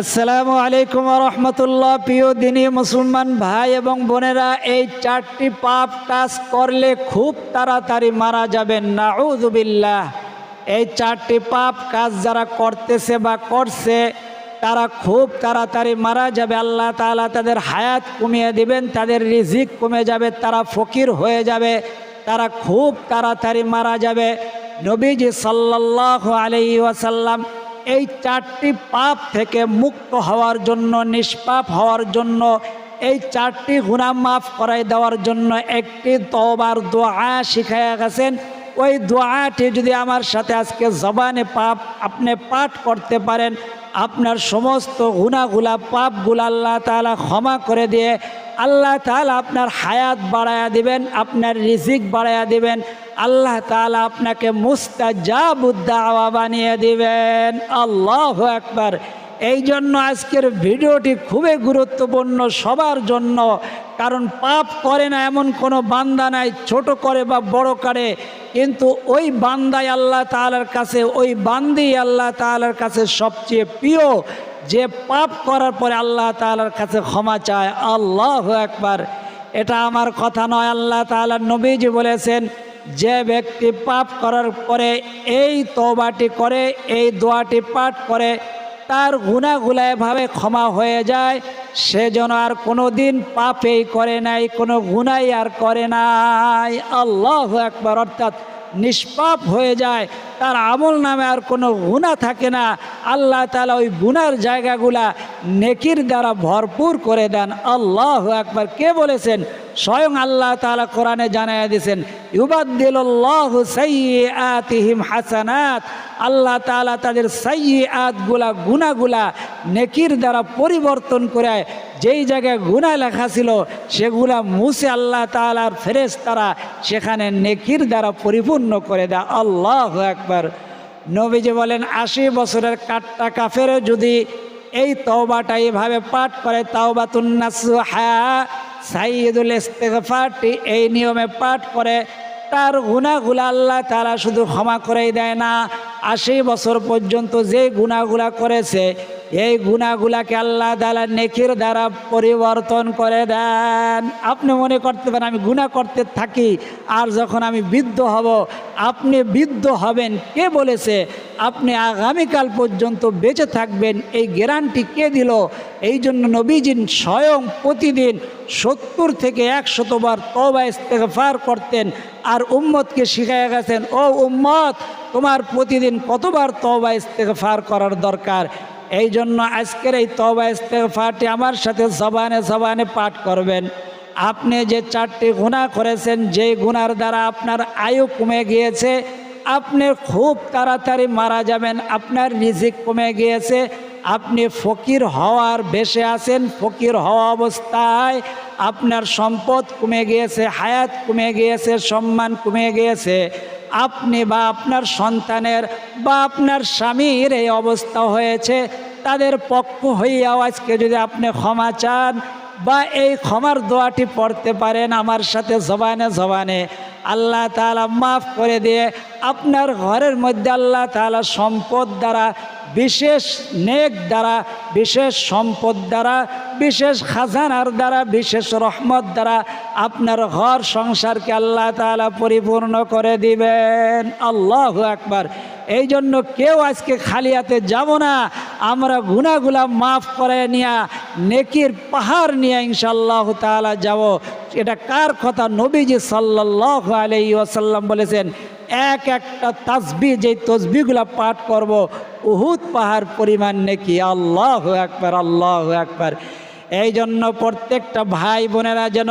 আসসালামু আলাইকুম রহমতুল্লাহ। প্রিয় দিনী মুসলমান ভাই এবং বোনেরা, এই চারটি পাপ কাজ করলে খুব তাড়াতাড়ি মারা যাবেন। না নাউজুবিল্লাহ এই চারটি পাপ কাজ যারা করতেছে বা করছে, তারা খুব তাড়াতাড়ি মারা যাবে। আল্লাহ তাআলা তাদের হায়াত কমিয়ে দিবেন, তাদের রিজিক কমে যাবে, তারা ফকির হয়ে যাবে, তারা খুব তাড়াতাড়ি মারা যাবে। নবীজি সাল্লাল্লাহু আলাইহি ওয়াসাল্লাম এই চারটি পাপ থেকে মুক্ত হওয়ার জন্য, নিষ্পাপ হওয়ার জন্য, এই চারটি গুণা মাফ করাই দেওয়ার জন্য একটি তবার দোয়া শিখাইয়া গেছেন। ওই দোয়াটি যদি আমার সাথে আজকে জবানে পাপ আপনি পাঠ করতে পারেন, আপনার সমস্ত গুণাগুলা, পাপগুলা আল্লাহ তাআলা ক্ষমা করে দিয়ে আল্লাহ তালা আপনার হায়াত বাড়ায়া দিবেন, আপনার রিজিক বাড়ায়া দিবেন, আল্লাহ তালা আপনাকে মুস্তাজাবুদ্দাওয়া বানিয়ে দিবেন। আল্লাহ একবার এই জন্য আজকের ভিডিওটি খুবই গুরুত্বপূর্ণ সবার জন্য, কারণ পাপ করে না এমন কোনো বান্দা নাই, ছোট করে বা বড় করে। কিন্তু ওই বান্দাই আল্লাহ তাআলার কাছে, ওই বান্দি আল্লাহ তাআলার কাছে সবচেয়ে প্রিয়। যে পাপ করার পরে আল্লাহ তাআলার কাছে ক্ষমা চায়। আল্লাহ একবার এটা আমার কথা নয়, আল্লাহ তাআলার নবীজি বলেছেন, যে ব্যক্তি পাপ করার পরে এই তবাটি করে, এই দোয়াটি পাঠ করে তার গুণাগুলা এভাবে ক্ষমা হয়ে যায়, সে যেন আর কোনো দিন পাপেই করে নাই, কোনো গুণাই আর করে নাই। আল্লাহ একবার অর্থাৎ নিষ্পাপ হয়ে যায়, তার আমল নামে আর কোনো গুণা থাকে না। আল্লাহ তালা ওই গুনার জায়গাগুলা নেকির দ্বারা ভরপুর করে দেন। আল্লাহ একবার কে বলেছেন? স্বয়ং আল্লাহ তালা কোরআনে জানাই দিয়েছেন ইউবাদ্দিল্লাহ সাইয়াতিহিম হাসানাত। আল্লাহ তালা তাদের সাইয়াতগুলা গুণাগুলা নেকির দ্বারা পরিবর্তন করে যেই জায়গায় গুণা লেখা ছিল, সেগুলা মুছে আল্লাহ তালার ফেরেস তারা সেখানে নেকির দ্বারা পরিপূর্ণ করে দেয়। আল্লাহ একবার নবীজি বলেন, আশি বছরের কাট্টা কাফেরও যদি এই তওবাটা এইভাবে পাঠ করে তাওবাতুন্নাসুহা সাইয়দুল ইস্তেগফারটি এই নিয়মে পাঠ করে, তার গুণাগুলা আল্লাহ তারা শুধু ক্ষমা করেই দেয় না, আশি বছর পর্যন্ত যে গুণাগুলা করেছে এই গুণাগুলাকে আল্লাহ তালা নেকির দ্বারা পরিবর্তন করে দেন। আপনি মনে করতে পারেন আমি গুণা করতে থাকি, আর যখন আমি বৃদ্ধ হব, আপনি বৃদ্ধ হবেন কে বলেছে? আপনি আগামীকাল পর্যন্ত বেঁচে থাকবেন। এই গ্যারান্টি কে দিল? এই জন্য নবীজিন স্বয়ং প্রতিদিন সত্তর থেকে একশতবার তবা ইস্তেগফার করতেন, আর উম্মতকে শিখাইয়া গেছেন, ও উম্মত, তোমার প্রতিদিন কতবার তবা ইস্তেগফার করার দরকার? এই জন্য আজকের এই তবা ইস্তেগফারটি আমার সাথে সবানে সবানে পাঠ করবেন। আপনি যে চারটি গুণা করেছেন, যে গুনার দ্বারা আপনার আয়ু কমে গিয়েছে, আপনি খুব তাড়াতাড়ি মারা যাবেন, আপনার রিজিক কমে গিয়েছে, আপনি ফকির হওয়ার বেশে আছেন, ফকির হওয়া অবস্থায় আপনার সম্পদ কমে গিয়েছে, হায়াত কমে গিয়েছে, সম্মান কমে গিয়েছে। আপনি বা আপনার সন্তানের বা আপনার স্বামীর এই অবস্থা হয়েছে, তাদের পক্ষ হইয়াও আজকে যদি আপনি ক্ষমা চান বা এই ক্ষমার দোয়াটি পড়তে পারেন আমার সাথে জবানে জবানে। আল্লাহ তালা মাফ করে দিয়ে আপনার ঘরের মধ্যে আল্লাহ তালা সম্পদ দ্বারা বিশেষ নেক দ্বারা, বিশেষ সম্পদ দ্বারা, বিশেষ খাজানার দ্বারা, বিশেষ রহমত দ্বারা আপনার ঘর সংসারকে আল্লাহ তালা পরিপূর্ণ করে দিবেন। আল্লাহ একবার এই জন্য কেউ আজকে খালি হাতে যাব না। আমরা গুনাগুলা মাফ করে নিয়া, নেকির পাহাড় নিয়ে ইনশাল্লাহ তালা যাব। এটা কার কথা? নবীজি সাল্লাহ আলাই ওয়াসাল্লাম বলেছেন এক একটা তাসবি, যেই তসবিগুলা পাঠ করব, উহুদ পাহাড় পরিমাণ নেকি? আল্লাহ একবার আল্লাহ একবার এই জন্য প্রত্যেকটা ভাই বোনেরা যেন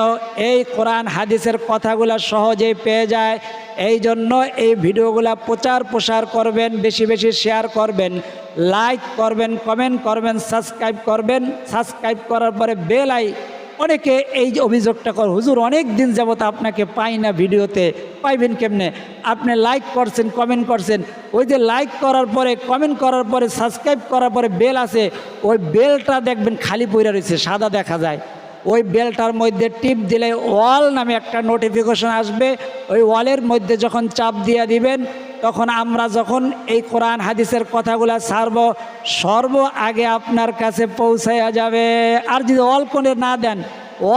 এই কোরআন, হাদিসের কথাগুলো সহজেই পেয়ে যায়। এই জন্য এই ভিডিওগুলা প্রচার প্রসার করবেন, বেশি বেশি শেয়ার করবেন, লাইক করবেন, কমেন্ট করবেন, সাবস্ক্রাইব করবেন। সাবস্ক্রাইব করার পরে বেল আই অনেকে এই যে অভিযোগটা কর হুজুর অনেক দিন যাবত আপনাকে পাই না ভিডিওতে। পাইবেন কেমনে? আপনি লাইক করছেন কমেন্ট করছেন। ওই যে লাইক করার পরে কমেন্ট করার পরে সাবস্ক্রাইব করার পরে বেল আছে, ওই বেলটা দেখবেন খালি পড়ে রয়েছে, সাদা দেখা যায়। ওই বেলটার মধ্যে টিপ দিলে ওয়াল নামে একটা নোটিফিকেশন আসবে। ওই ওয়ালের মধ্যে যখন চাপ দিয়ে দিবেন, তখন আমরা যখন এই কোরআন হাদিসের কথাগুলো ছাড়ব, সর্ব আগে আপনার কাছে পৌঁছাইয়া যাবে। আর যদি অল করে না দেন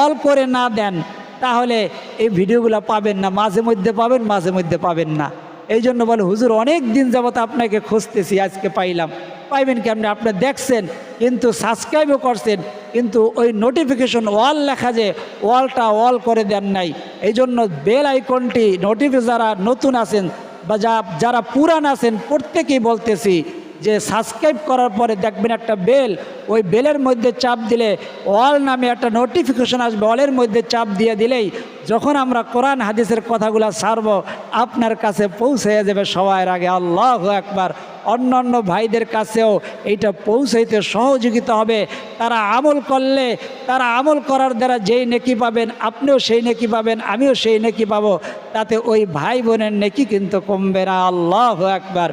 অল করে না দেন, তাহলে এই ভিডিওগুলো পাবেন না, মাঝে মধ্যে পাবেন, মাঝে মধ্যে পাবেন না। এই জন্য বলে, হুজুর, অনেক দিন যাবত আপনাকে খুঁজতেছি, আজকে পাইলাম। পাইবেন কেমনি আপনি দেখছেন, কিন্তু সাবস্ক্রাইবও করছেন, কিন্তু ওই নোটিফিকেশন ওয়াল লেখা যে ওয়ালটা ওয়াল করে দেন নাই। এই জন্য বেল আইকনটি নোটিফিকেশন যারা নতুন আছেন বা যা যারা পুরান আছেন, প্রত্যেকেই বলতেছি যে সাবস্ক্রাইব করার পরে দেখবেন একটা বেল ওই বেলের মধ্যে চাপ দিলে অল নামে একটা নোটিফিকেশন আসবে অলের মধ্যে চাপ দিয়ে দিলেই যখন আমরা কোরআন, হাদিসের কথাগুলো ছাড়ব, আপনার কাছে পৌঁছে যাবে সবার আগে। আল্লাহ একবার অন্য অন্য ভাইদের কাছেও এইটা পৌঁছাইতে সহযোগিতা হবে। তারা আমল করলে, তারা আমল করার দ্বারা যেই নেকি পাবেন, আপনিও সেই নেকি পাবেন, আমিও সেই নেকি পাবো। তাতে ওই ভাই বোনের নেকি কিন্তু কমবে না। আল্লাহ একবার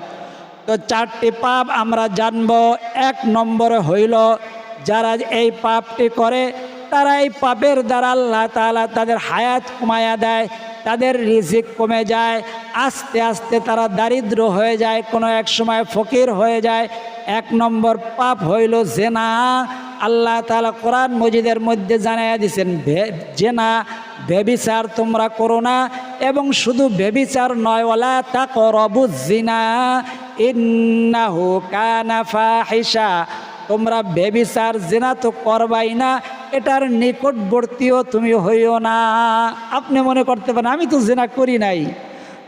তো চারটি পাপ আমরা জানব। এক নম্বরে হইল, যারা এই পাপটি করে তারা এই পাপের দ্বারা আল্লাহ তালা তাদের হায়াত কমায়া দেয়, তাদের রিজিক কমে যায়, আস্তে আস্তে তারা দারিদ্র হয়ে যায়, কোনো এক সময় ফকির হয়ে যায়। এক নম্বর পাপ হইল জেনা। আল্লাহ তালা কোরআন মজিদের মধ্যে জানাইয়া দিছেন জেনা বেবিচার তোমরা করো না এবং শুধু বেবিচার নয় ওলা তা করবু জিনা। ইন্নাহু কানা ফাহিসা তোমরা বেবিচার জেনা তো করবাই না, এটার নিকটবর্তীও তুমি হইও না। আপনি মনে করতে পারেন, আমি তো জেনা করি নাই।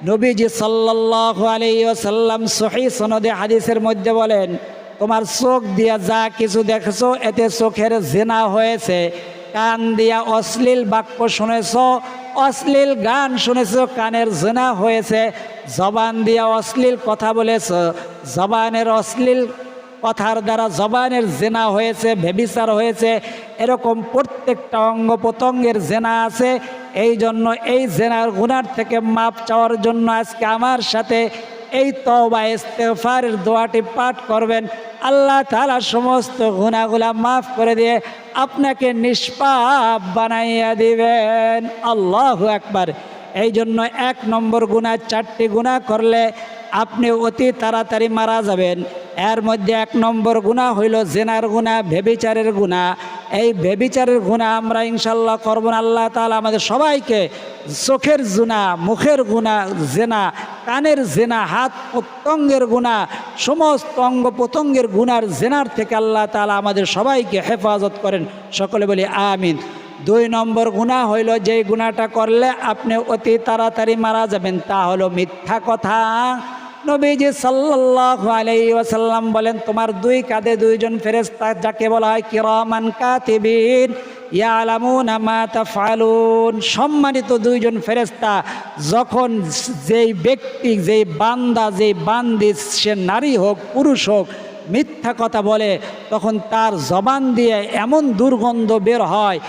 নবীজি সাল্লাল্লাহু আলাইহি ওয়াসাল্লাম সহি সনদে হাদিসের মধ্যে বলেন, তোমার চোখ দিয়া যা কিছু দেখছ, এতে চোখের জেনা হয়েছে। কান দিয়া অশ্লীল বাক্য শুনেছ, অশ্লীল গান শুনেছ, কানের জেনা হয়েছে। জবান দিয়া অশ্লীল কথা বলেছ, জবানের অশ্লীল কথার দ্বারা জবানের জেনা হয়েছে, ভেবিচার হয়েছে। এরকম প্রত্যেকটা অঙ্গ প্রত্যঙ্গের জেনা আছে। এই জন্য এই জেনার গুণার থেকে মাপ চাওয়ার জন্য আজকে আমার সাথে এই তবা ইস্তেফারের দোয়াটি পাঠ করবেন। আল্লাহ তালা সমস্ত গুণাগুলা মাফ করে দিয়ে আপনাকে নিষ্পাপ বানাইয়া দিবেন। আল্লাহ একবার এই জন্য এক নম্বর গুণা চারটি গুণা করলে আপনি অতি তাড়াতাড়ি মারা যাবেন। এর মধ্যে এক নম্বর গুণা হইল জেনার গুণা ভেবিচারের গুণা এই ভেবিচারের গুণা আমরা ইনশাল্লাহ করব না। আল্লাহ তালা আমাদের সবাইকে চোখের জুনা মুখের গুণা জেনা কানের জেনা হাত প্রত্যঙ্গের গুণা সমস্ত অঙ্গ প্রত্যঙ্গের গুণার জেনার থেকে আল্লাহ তালা আমাদের সবাইকে হেফাজত করেন। সকলে বলি আমিন। দুই নম্বর গুণা হইল যেই গুণাটা করলে আপনি অতি তাড়াতাড়ি মারা যাবেন, তা হলো মিথ্যা কথা। নবীজি সাল্লাল্লাহু আলাইহি ওয়াসাল্লাম বলেন, তোমার দুই কাঁধে দুইজন ফেরেশতা, যাকে বলা হয় কিরামান কাতিবিন সম্মানিত দুইজন ফেরেস্তা যখন যেই ব্যক্তি, যেই বান্দা, যেই বান্দি, সে নারী হোক, পুরুষ হোক, মিথ্যা কথা বলে, তখন তার জবান দিয়ে এমন দুর্গন্ধ বের হয়,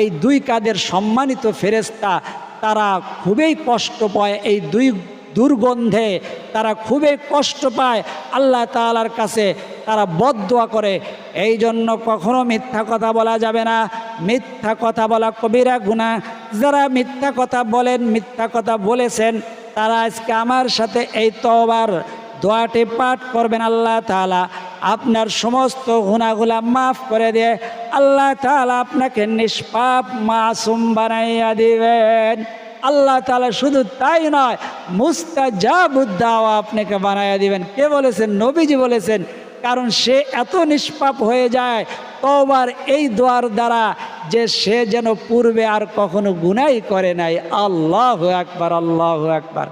এই দুই কাদের সম্মানিত ফেরেশতা, তারা খুবই কষ্ট পায়, এই দুই দুর্গন্ধে তারা খুবই কষ্ট পায়, আল্লাহ তালার কাছে তারা বদোয়া করে। এই জন্য কখনো মিথ্যা কথা বলা যাবে না। মিথ্যা কথা বলা কবিরা গুণা যারা মিথ্যা কথা বলেন, মিথ্যা কথা বলেছেন, তারা আজকে আমার সাথে এই তবার দোয়াটি পাঠ করবেন আল্লাহ তালা আপনার সমস্ত গুণাগুলা মাফ করে দিয়ে আল্লাহ তালা আপনাকে নিষ্পাপ মাসুম বানাইয়া দিবেন। আল্লাহ তালা শুধু তাই নয় মুস্তাজাবুদ্দাও আপনাকে বানাইয়া দিবেন। কে বলেছেন? নবীজি বলেছেন, কারণ সে এত নিষ্পাপ হয়ে যায় তবার এই দোয়ার দ্বারা যে সে যেন পূর্বে আর কখনো গুনাই করে নাই। আল্লাহ একবার আল্লাহ একবার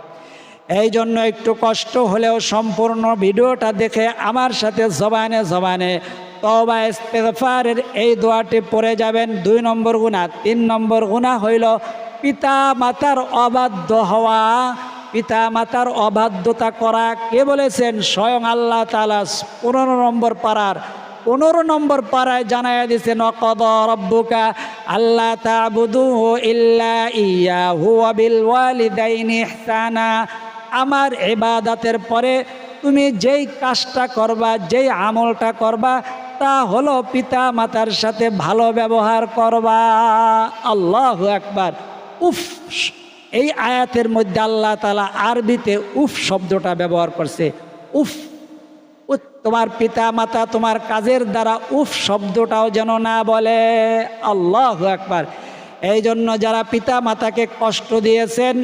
এই জন্য একটু কষ্ট হলেও সম্পূর্ণ ভিডিওটা দেখে আমার সাথে জবানে জবানে তবা ইস্তেগফারের এই দোয়াটি পড়ে যাবেন। দুই নম্বর গুণা তিন নম্বর গুণা হইল পিতা মাতার অবাধ্য হওয়া পিতা মাতার অবাধ্যতা করা, কে বলেছেন? স্বয়ং আল্লাহ তালা পনেরো নম্বর পাড়ার, পনেরো নম্বর পাড়ায় জানাইয়া দিয়েছেন, অকদ রব্বুকা আল্লাহ ইল্লা ইয়া ইহসানা। আমার এবাদাতের পরে তুমি যেই কাজটা করবা, যেই আমলটা করবা, তা হলো পিতা মাতার সাথে ভালো ব্যবহার করবা। আল্লাহ একবার উফ, এই আয়াতের মধ্যে আল্লাহ তালা আরবিতে উফ শব্দটা ব্যবহার করছে। উফ তোমার পিতা মাতা তোমার কাজের দ্বারা উফ শব্দটাও যেন না বলে। আল্লাহ একবার এই জন্য যারা পিতা মাতাকে কষ্ট দিয়েছেন,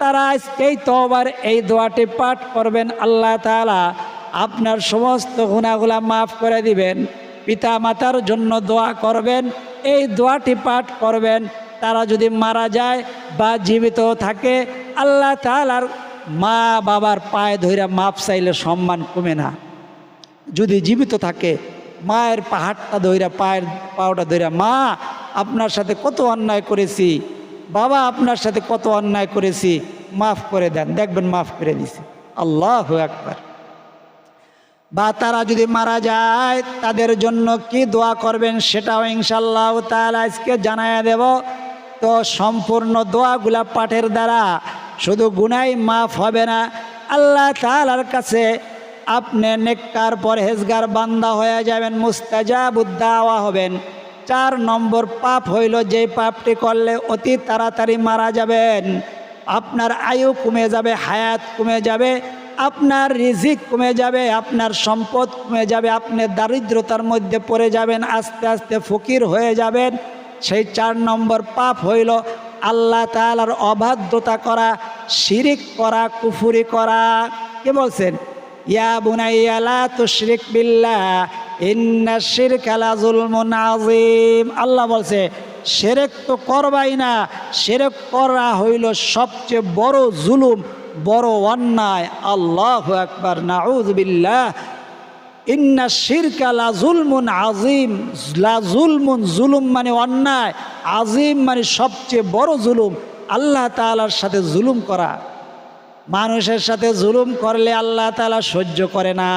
তারা আজকেই তো আবার এই দোয়াটি পাঠ করবেন। আল্লাহ তালা আপনার সমস্ত গুণাগুলা মাফ করে দিবেন। পিতা মাতার জন্য দোয়া করবেন, এই দোয়াটি পাঠ করবেন। তারা যদি মারা যায় বা জীবিত থাকে, আল্লাহ তালার মা বাবার পায়ে ধইরা মাপ চাইলে সম্মান কমে না। যদি জীবিত থাকে, মায়ের পাহাড়টা ধইরা, পায়ের পাওটা ধইরা, মা, আপনার সাথে কত অন্যায় করেছি, বাবা আপনার সাথে কত অন্যায় করেছি, মাফ করে দেন। দেখবেন মাফ করে দিছে। আল্লাহ একবার বা তারা যদি মারা যায়, তাদের জন্য কি দোয়া করবেন সেটাও ইনশাল্লাহ তাহলে আজকে জানাইয়া দেব। তো সম্পূর্ণ দোয়াগুলা পাঠের দ্বারা শুধু গুনাই মাফ হবে না। আল্লাহ তালার কাছে আপনি নেককার পরহেজগার বান্দা হয়ে যাবেন মুস্তাজাবুদ্দাওয়া হবেন। চার নম্বর পাপ হইল যে পাপটি করলে অতি তাড়াতাড়ি মারা যাবেন। আপনার আয়ু কমে যাবে, হায়াত কমে যাবে, আপনার রিজিক কমে যাবে, আপনার সম্পদ কমে যাবে, আপনি দারিদ্রতার মধ্যে পড়ে যাবেন, আস্তে আস্তে ফকির হয়ে যাবেন। সেই চার নম্বর পাপ হইল আল্লাহ তালার অবাধ্যতা করা, শিরিক করা, কুফুরি করা। কে বলছেন? ইয়া বুনাইয়া লা তুশরিক বিল্লা ইন্না শিরকা লা যুলমুন আযীম। আল্লাহ বলছে, সেরেক তো করবাই না, সেরেক করা হইল সবচেয়ে বড় জুলুম, বড় অন্যায়। আল্লাহ আকবার নাউযুবিল্লাহ ইন্না শিরকা লা জুলমুন আজিম লা জুলমুন, জুলুম মানে অন্যায় আজিম মানে সবচেয়ে বড় জুলুম। আল্লাহ তাআলার সাথে জুলুম করা। মানুষের সাথে জুলুম করলে আল্লাহ তাআলা সহ্য করে না।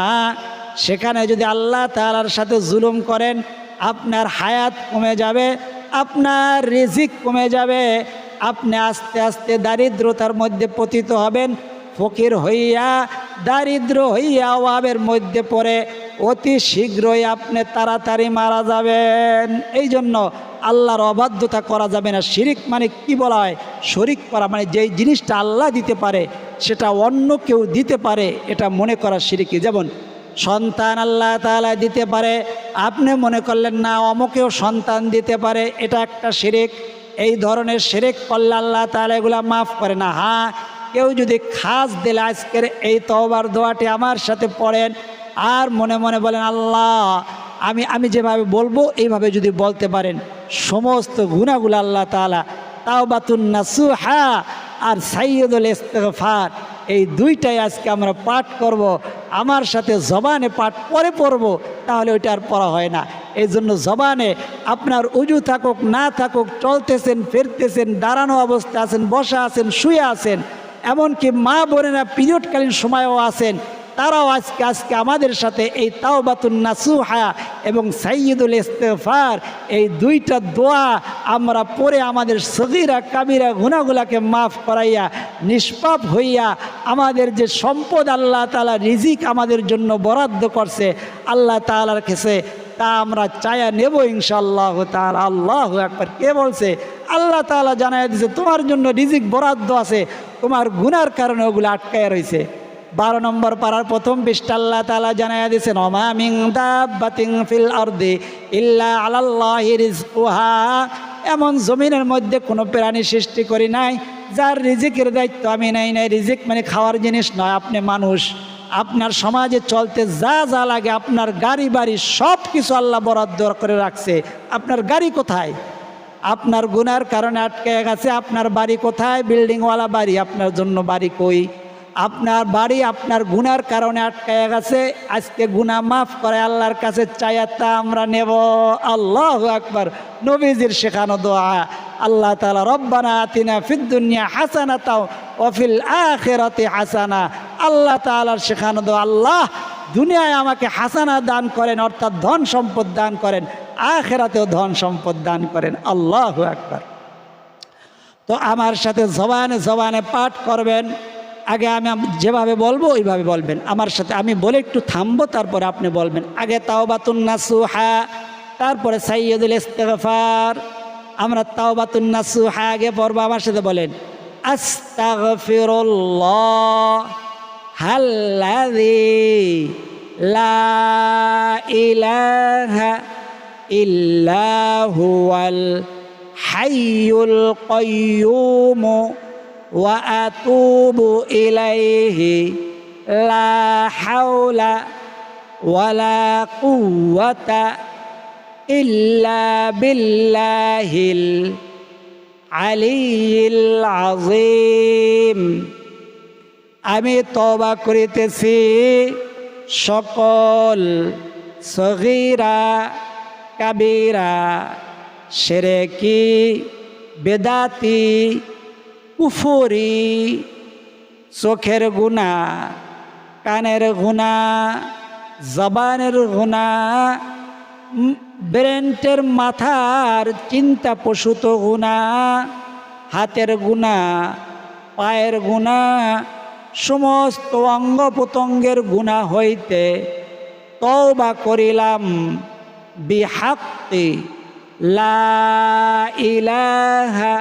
সেখানে যদি আল্লাহ তাআলার সাথে জুলুম করেন, আপনার হায়াত কমে যাবে, আপনার রিজিক কমে যাবে। আপনি আস্তে আস্তে দারিদ্রতার মধ্যে পতিত হবেন, ফকির হইয়া, দারিদ্র হইয়া অভাবের মধ্যে পড়ে অতি শীঘ্রই আপনি তাড়াতাড়ি মারা যাবেন। এই জন্য আল্লাহর অবাধ্যতা করা যাবে না। শিরিক মানে কি বলা হয়? শরিক করা মানে যেই জিনিসটা আল্লাহ দিতে পারে, সেটা অন্য কেউ দিতে পারে, এটা মনে করা শিরিকি। যেমন, সন্তান আল্লাহ তালা দিতে পারে, আপনি মনে করলেন না, অমুকেও সন্তান দিতে পারে, এটা একটা শিরিক। এই ধরনের শিরিক করলে আল্লাহ তালা এগুলা মাফ করে না। হ্যাঁ কেউ যদি খাস দিলে, আজকের এই তহবার দোয়াটি আমার সাথে পড়েন আর মনে মনে বলেন, আল্লাহ, আমি আমি যেভাবে বলব, এইভাবে যদি বলতে পারেন, সমস্ত গুণাগুলো আল্লাহ তালা তাও বাতুন নাসুহা আর সাইয়দুল ইস্তেগফার, এই দুইটাই আজকে আমরা পাঠ করব। আমার সাথে জবানে পাঠ পরে পড়ব, তাহলে ওইটা আর পড়া হয় না। এই জন্য জবানে আপনার উজু থাকুক, না থাকুক, চলতেছেন, ফিরতেছেন, দাঁড়ানো অবস্থা আছেন, বসা আছেন, শুয়ে আছেন, এমনকি মা বোনেরা পিরিয়ডকালীন সময়ও আছেন তারাও আজকে আজকে আমাদের সাথে এই তাওবাতুন নাসুহা এবং সাইয়দুল ইস্তেফার এই দুইটা দোয়া আমরা পরে আমাদের সগিরা, কাবিরা গুণাগুলাকে মাফ করাইয়া, নিষ্পাপ হইয়া আমাদের যে সম্পদ আল্লাহ তালা রিজিক আমাদের জন্য বরাদ্দ করছে, আল্লাহ তালার কাছে তা আমরা চায়া নেব ইনশাল্লাহ তার আল্লাহ একবার কে বলছে? আল্লাহ তালা জানাই দিছে, তোমার জন্য রিজিক বরাদ্দ আছে, তোমার গুনার কারণে ওগুলো আটকায় রয়েছে বারো নম্বর পাড়ার প্রথম আল্লাহ তালা জানাইয়া দিয়েছেন অমামিং দাবাতিং ফিল আরদি ইল্লা আলাল্লাহি রিজকুহা। এমন জমিনের মধ্যে কোনো প্রাণী সৃষ্টি করি নাই, যার রিজিকের দায়িত্ব আমি নাই নাই। রিজিক মানে খাওয়ার জিনিস নয়, আপনি মানুষ। আপনার সমাজে চলতে যা যা লাগে, আপনার গাড়ি, বাড়ি সব কিছু আল্লাহ বরাদ্দ করে রাখছে। আপনার গাড়ি কোথায়? আপনার গুনার কারণে আটকে গেছে, আপনার বাড়ি কোথায়? বিল্ডিংওয়ালা বাড়ি, আপনার জন্য বাড়ি কই? আপনার বাড়ি আপনার গুনার কারণে আটকায় গেছে। আজকে গুনা মাফ করে আল্লাহর কাছে চায়াতা আমরা নেব। আল্লাহ আকবার। নবীজির শেখানো দোয়া। আল্লাহ তালা রব্বানা আতিনা ফিদ্দুনিয়া হাসানা তাও অফিল আখেরাতে হাসানা। আল্লাহ তালার শেখানো দোয়া। আল্লাহ দুনিয়ায় আমাকে হাসানা দান করেন, অর্থাৎ ধন সম্পদ দান করেন। আখেরাতেও ধন সম্পদ দান করেন। আল্লাহ আকবার। তো আমার সাথে জবানে জবানে পাঠ করবেন। আগে আমি যেভাবে বলব, ওইভাবে বলবেন। আমার সাথে আমি বলে একটু থামবো, তারপরে আপনি বলবেন। আগে তাও তাওবাতুন নাসুহা, তারপরে সাইয়দুল ইস্তেগফার। আমরা তাও তাওবাতুন নাসুহা আগে পড়ব, আমার সাথে বলেন। আস্তাগফিরুল্লাহ লা হুয়াল হাইয়ুল কাইয়্যুম ওয়া আতুবু ইলাইহি লা হাওলা ওয়ালা কুওয়াতা ইল্লা বিল্লাহিল আলিয়িল আযীম আমি তবা করিতেছি সকল সগীরা, কাবিরা, সেরেকি, বেদাতি কুফরি, চোখের গুণা, কানের গুণা, জবানের গুণা ব্রেন্টের মাথার চিন্তা পশুত গুণা, হাতের গুণা, পায়ের গুণা, সমস্ত অঙ্গ প্রত্যঙ্গের গুণা হইতে তওবা করিলাম বিহাক্তি লা ইলাহা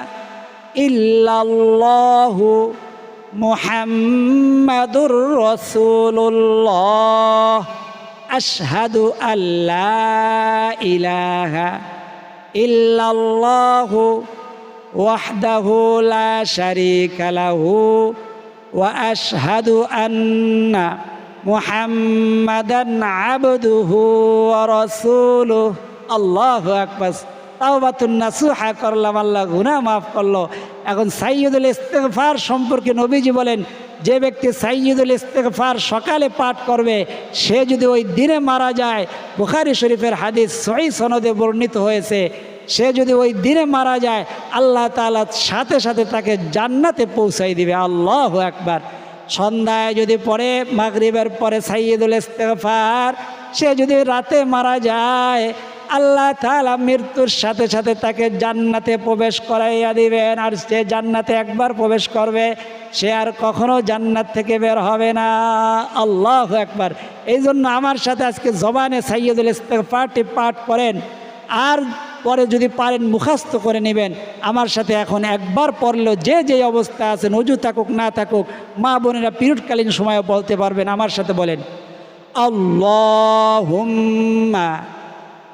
ইল্লাল্লাহু মুহাম্মাদুর রাসূলুল্লাহ। আশহাদু আল্লা ইলাহা ইল্লাল্লাহু ওয়াহদাহু লা শারীকা লাহু ওয়া আশহাদু আন্না মুহাম্মাদান আবদুহু ওয়া রাসূলুহু। আল্লাহু আকবার তাওবাতুন নাসুহা করলাম আল্লাহ গুনাহ মাফ করল। এখন সাইয়্যিদুল ইস্তেগফার সম্পর্কে নবীজি বলেন, যে ব্যক্তি সাইয়্যিদুল ইস্তেগফার সকালে পাঠ করবে, সে যদি ওই দিনে মারা যায়, বুখারি শরীফের হাদিস সহি সনদে বর্ণিত হয়েছে, সে যদি ওই দিনে মারা যায়, আল্লাহ তাআলা সাথে সাথে তাকে জান্নাতে পৌঁছাই দিবে। আল্লাহ একবার সন্ধ্যায় যদি পরে মাগরিবের পরে সাইয়দুল ইস্তেগফার, সে যদি রাতে মারা যায় আল্লাহ তাআলা মৃত্যুর সাথে সাথে তাকে জান্নাতে প্রবেশ করাইয়া দিবেন। আর সে জান্নাতে একবার প্রবেশ করবে, সে আর কখনো জান্নাত থেকে বের হবে না। আল্লাহ একবার এই জন্য আমার সাথে আজকে জবানে সাইয়দুল ইস্তেগফারটি পাঠ করেন। আর পরে যদি পারেন মুখাস্ত করে নেবেন। আমার সাথে এখন একবার পড়লেও যে যে অবস্থা আছে, নজু থাকুক, না থাকুক, মা বোনেরা পিরিয়ডকালীন সময় বলতে পারবেন। আমার সাথে বলেন, আল্লাহুম্মা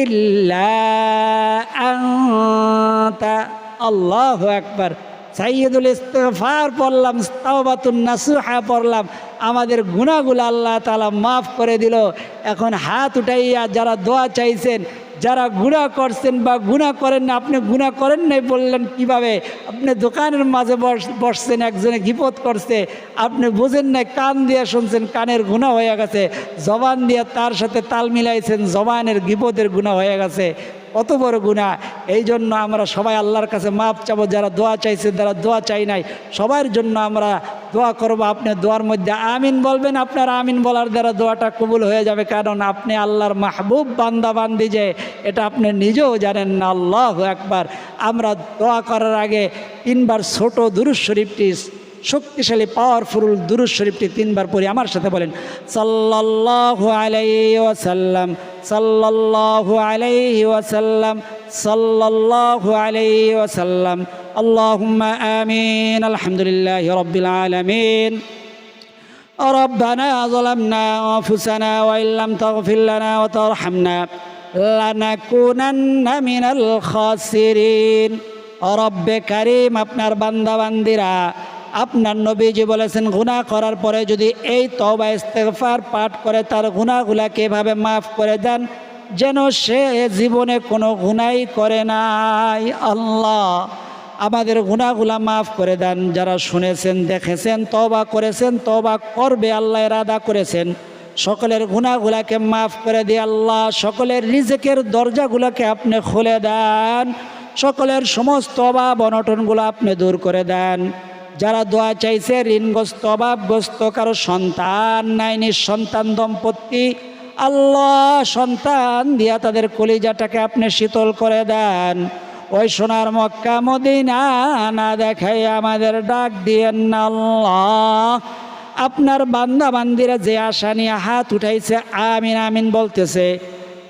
ইল্লা আনতা আল্লাহু আকবার। সাইয়দুল ইস্তফার পড়লাম, তাওবাতুন নাসুহা পড়লাম। আমাদের গুণাগুলো আল্লাহ তালা মাফ করে দিল। এখন হাত উঠাইয়া যারা দোয়া চাইছেন যারা গুণা করছেন বা গুণা করেন না, আপনি গুণা করেন নাই বললেন কীভাবে? আপনি দোকানের মাঝে বস- বসছেন, একজনে গিপত করছে, আপনি বুঝেন নাই, কান দিয়ে শুনছেন, কানের গুণা হয়ে গেছে, জবান দিয়ে তার সাথে তাল মিলাইছেন, জবানের গিপতের গুণা হয়ে গেছে। কত বড় গুণা এই জন্য আমরা সবাই আল্লাহর কাছে মাপ চাবো, যারা দোয়া চাইছে যারা দোয়া চাই নাই। সবার জন্য আমরা দোয়া করব আপনি দোয়ার মধ্যে। আমিন বলবেন আপনার আমিন বলার দ্বারা দোয়াটা কবুল হয়ে যাবে, কারণ আপনি আল্লাহর মাহবুব বান্দা বান্দি যে, এটা আপনি নিজেও জানেন না। আল্লাহ একবার আমরা দোয়া করার আগে তিনবার ছোট দুরুজ শরীফটি শক্তিশালী পাওয়ারফুল দুরুজ শরীফটি তিনবার পড়ি আমার সাথে বলেন সাল্লাল্লাহু আলাইহি ওয়াসাল্লাম সাল্লাল্লাহু আলাইহি ওয়াসাল্লাম সাল্লাল্লাহু আলাইহি ওয়াসাল্লাম আল্লাহুম্মা আমিন আলহামদুলিল্লাহি রাব্বিল আলামিন ربنا ظلمنا أنفسنا وإن لم تغفر لنا وترحمنا لنكونن من الخاسرين রব্বে কারিম আপনার বান্দা বান্দিরা আপনার নবীজি বলেছেন, গুনাহ করার পরে যদি এই তবা ইস্তেফার পাঠ করে, তার গুনাহগুলাকে এভাবে মাফ করে দেন, যেন সে জীবনে কোনো গুণাই করে নাই। আল্লাহ, আমাদের গুণাগুলা মাফ করে দেন। যারা শুনেছেন, দেখেছেন তবা করেছেন তবা করবে, আল্লাহ রাদা করেছেন। সকলের গুনাহগুলাকে মাফ করে দিয়ে আল্লাহ সকলের রিজেকের দরজাগুলোকে আপনি খুলে দেন। সকলের সমস্ত অভাব অনটনগুলো আপনি দূর করে দেন। যারা দোয়া চাইছে, ঋণগ্রস্ত, অভাবগ্রস্ত, কারও সন্তান নাই নিঃসন্তান দম্পতি, আল্লাহ সন্তান দিয়া তাদের কলিজাটাকে আপনি শীতল করে দেন। ওই সোনার মক্কা মদিনা না দেখাই আমাদের ডাক দিয়েন না আল্লাহ। আপনার বান্দা বান্দিরা যে আশা নিয়ে হাত উঠাইছে, আমিন আমিন বলতেছে,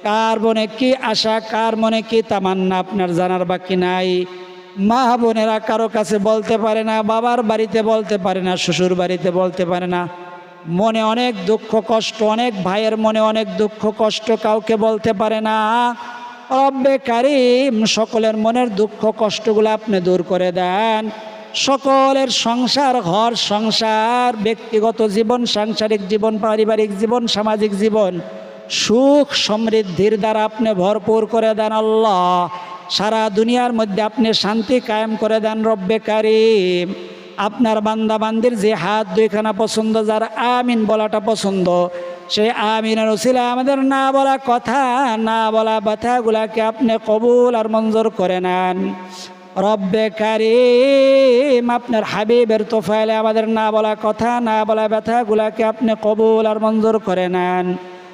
কার মনে কি আশা, কার মনে কি তামান্না আপনার জানার বাকি নাই। মা বোনেরা কারও কাছে বলতে পারে না, বাবার বাড়িতে বলতে পারে না, শ্বশুর বাড়িতে বলতে পারে না। মনে অনেক দুঃখ, কষ্ট, অনেক ভাইয়ের মনে অনেক দুঃখ, কষ্ট কাউকে বলতে পারে না। রব্বে কারিম, সকলের মনের দুঃখ, কষ্টগুলো আপনি দূর করে দেন। সকলের সংসার, ঘর সংসার, ব্যক্তিগত জীবন, সাংসারিক জীবন, পারিবারিক জীবন, সামাজিক জীবন, সুখ সমৃদ্ধির দ্বারা আপনি ভরপুর করে দেন আল্লাহ। সারা দুনিয়ার মধ্যে আপনি শান্তি কায়েম করে দেন রব্বে কারিম। আপনার বান্দা বান্দির যে হাত দুইখানা পছন্দ, যার আমিন বলাটা পছন্দ সেই আমিনের উসিলা আমাদের না বলা কথা, না বলা ব্যথাগুলাকে আপনি কবুল আর মঞ্জুর করে নেন। রব্বে কারিম, আপনার হাবিবের তোফাইলে আমাদের না বলা কথা, না বলা ব্যথাগুলাকে আপনি কবুল আর মঞ্জুর করে নেন।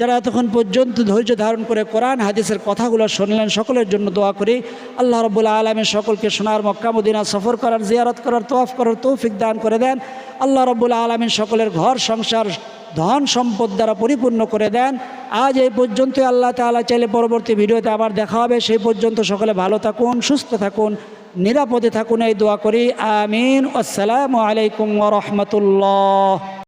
যারা এতক্ষণ পর্যন্ত ধৈর্য ধারণ করে কোরআন, হাদিসের কথাগুলো শুনলেন, সকলের জন্য দোয়া করি। আল্লাহ রবুল্লা আলমের সকলকে সোনার মক্কা, মদিনা সফর করার, জিয়ারত করার তোয়াফ করার তৌফিক দান করে দেন। আল্লাহ রবুল্লা আলমিন সকলের ঘর, সংসার, ধন সম্পদ দ্বারা পরিপূর্ণ করে দেন। আজ এই পর্যন্ত আল্লাহ তালা চাইলে পরবর্তী ভিডিওতে আবার দেখা হবে। সেই পর্যন্ত সকলে ভালো থাকুন, সুস্থ থাকুন, নিরাপদে থাকুন, এই দোয়া করি। আমিন। আসসালামু আলাইকুম রহমতুল্লাহ।